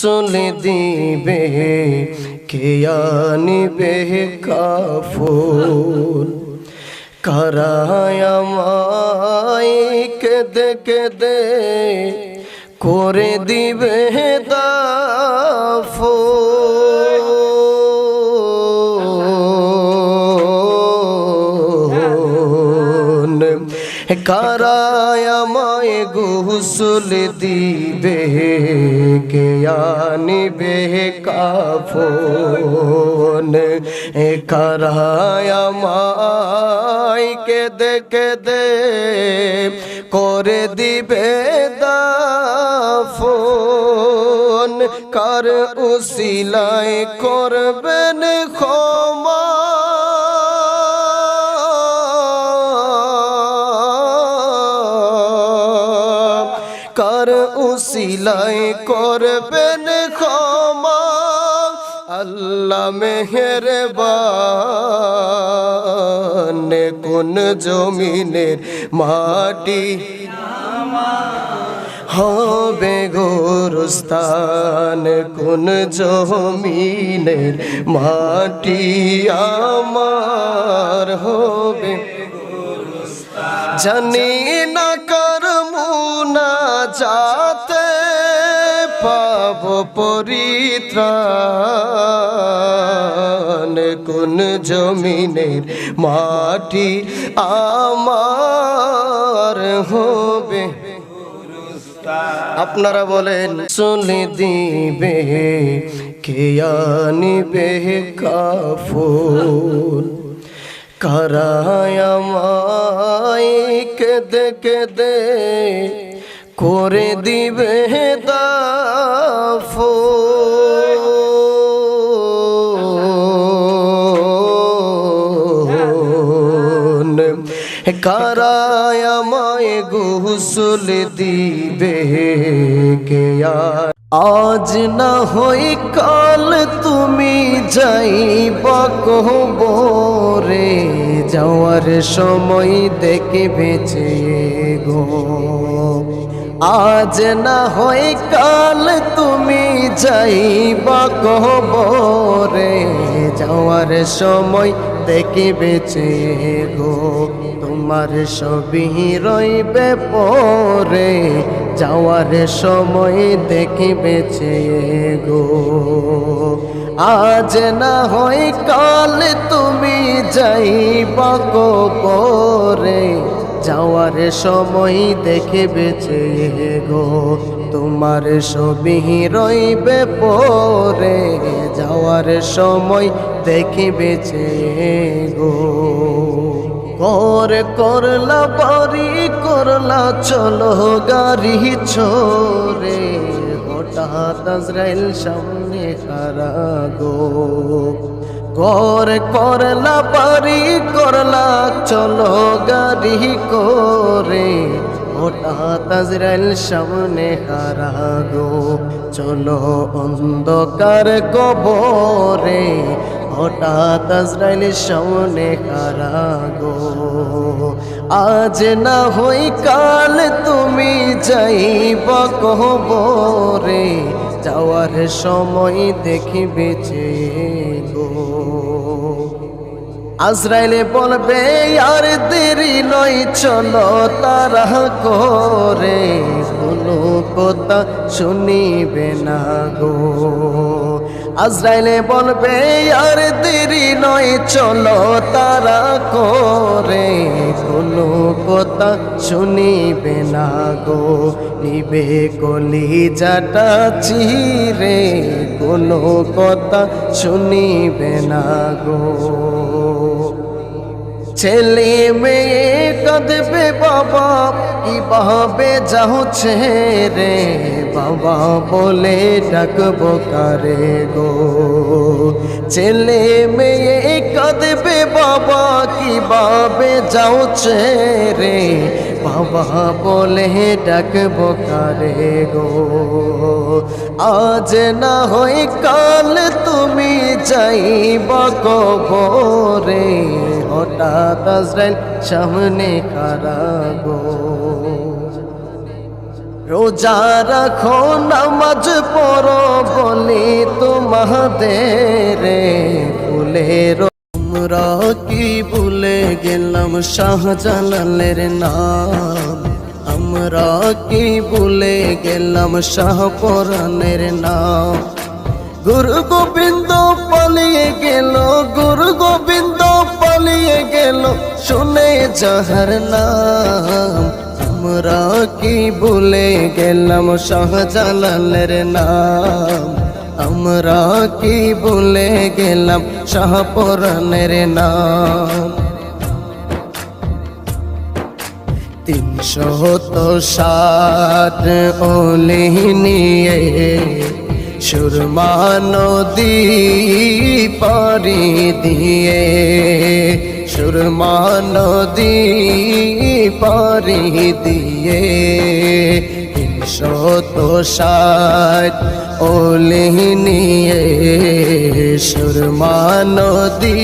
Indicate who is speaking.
Speaker 1: চলে দিবে কে আনিবে কাফুল? কারায় আমায় কেদে কেদে করে দিবে দাফন কারায় আমায় গুসল দিবে কে আনিবে কাফন? কারায় আমায় কেদে কেদে করে দিবে দাফন। কার উসিলায় করবেন ক্ষমা? কার উসিলাই করবেন ক্ষমা। আল্লাহ মেহেরবান, কোন জমিনের মাটি হবে গোরস্থান, কোন জমিনের মাটি আমার হবে। জানি না যাতে পাব পরিত্রাণ কোন জমিনের মাটি আমার হবে। আপনারা বলেন চলে দিবে, কে আনিবে কাফুন? কারায় আমায় কেদে কেদে করে দিবে দাফন। কারায় আমায় গুসল দিবে কে আজ না হই কাল তুমি যাইবা কহবরে যাওয়ার সময় দেখে বেঁচে গো। আজ না হয় কাল তুমি যাইবা কহবরে যাওয়ার সময় দেখে বেঁচে গো তোমার সবই রইবে পরে, যাওয়ার সময় দেখে বেঁচে গো আজ না হয় কাল তুমি যাইবা কবরে যাওয়ার সময় দেখে বেঁচে গো, তোমার ছবি রইবে পরে। যাওয়ার সময় দেখে বেঁচে গো, কর করলা বাড়ি করলা চলো গাড়ি ছোরে হঠাৎ আজরাইল সামনে খারা গো ঘর করলা, বাড়ি করলা, চলো গাড়ি করে। হঠাৎ আজরাইল সামনে হারা গো চলো অন্ধকার কবরে। হঠাৎ আজরাইল সামনে হারা গো আজ না হই কাল তুমি যাইব কবরে, যাওয়ার সময় দেখি বেঁচে আজরাইলে বলবে, আর দেরি নয়, চলো তারা করে কোনো কথা শুনিবে না গো। আজরাইলে বলবে, আর দেরি নয়, চলো তারা করে কোনো কথা শুনিবে না গো। নিবে কলি যাটা চিরে, কোনো কথা শুনিবে না গো। ছেলে মেয়ে কাঁদবে বাবা, কীভাবে যাও ছেড়ে বাবা বলে ডাকবো কারে গো। ছেলে মেয়ে কাঁদবে বাবা, কীভাবে যাও ছেড়ে বাবা বলে ডাকবো কারে গো। আজ না হয় কাল তুমি যাইবা কবরে। হঠাৎ আজরাইল সামনে খারা গো রোজা রাখো নামাজ পড়ো আমাদের ফুলের আমরা কি ভুলে গেলাম শাহজালালের নাম। আমরা কি ভুলে গেলাম শাহপরানের নাম? গুরু গোবিন্দ পালিয়ে গেল, গুরু গোবিন্দ পালিয়ে গেল, শুনে যাহার নাম। আমরা কি ভুলে গেলাম শাহজালালের নাম। আমরা কি বলে গেলাম শাহপরানের নাম? তিনশো তো ষাট ওলি নিয়ে সুরমা নদী পারি দিয়ে, সুরমা নদী পারি দিয়ে তিনশো তো ষাট ওলি নিয়ে সুরমা নদী